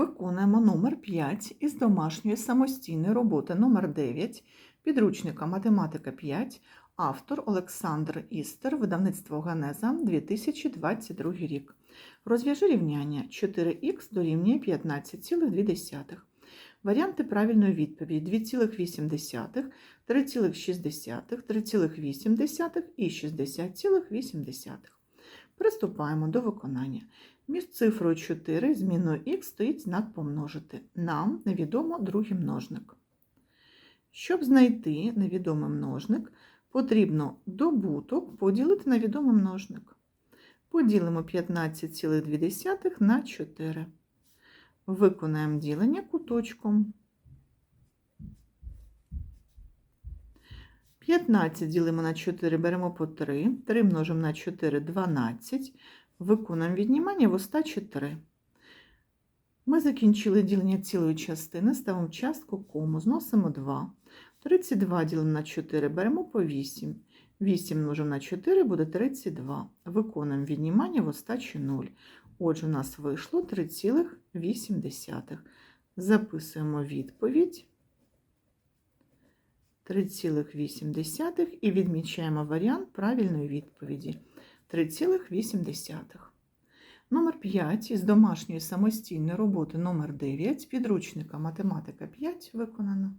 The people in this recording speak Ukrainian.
Виконуємо номер 5 із домашньої самостійної роботи номер 9 підручника Математика 5, автор Олександр Істер, видавництво Ганеза, 2022 рік. Розв'яжи рівняння 4х дорівнює 15,2. Варіанти правильної відповіді 2,8, 3,6, 3,8 і 60,8. Приступаємо до виконання. Між цифрою 4 зміною х стоїть знак помножити. Нам невідомо другий множник. Щоб знайти невідомий множник, потрібно добуток поділити на відомий множник. Поділимо 15,2 на 4. Виконаємо ділення куточком. 15 ділимо на 4, беремо по 3. 3 множимо на 4 – 12. Виконуємо віднімання в остачі 3. Ми закінчили ділення цілої частини, ставимо частку кому, зносимо 2. 32 ділимо на 4, беремо по 8. 8 множимо на 4 буде 32. Виконуємо віднімання в остачі 0. Отже, у нас вийшло 3,8. Записуємо відповідь 3,8 і відмічаємо варіант правильної відповіді 3,8. Номер 5 із домашньої самостійної роботи номер 9 підручника Математика 5 виконано.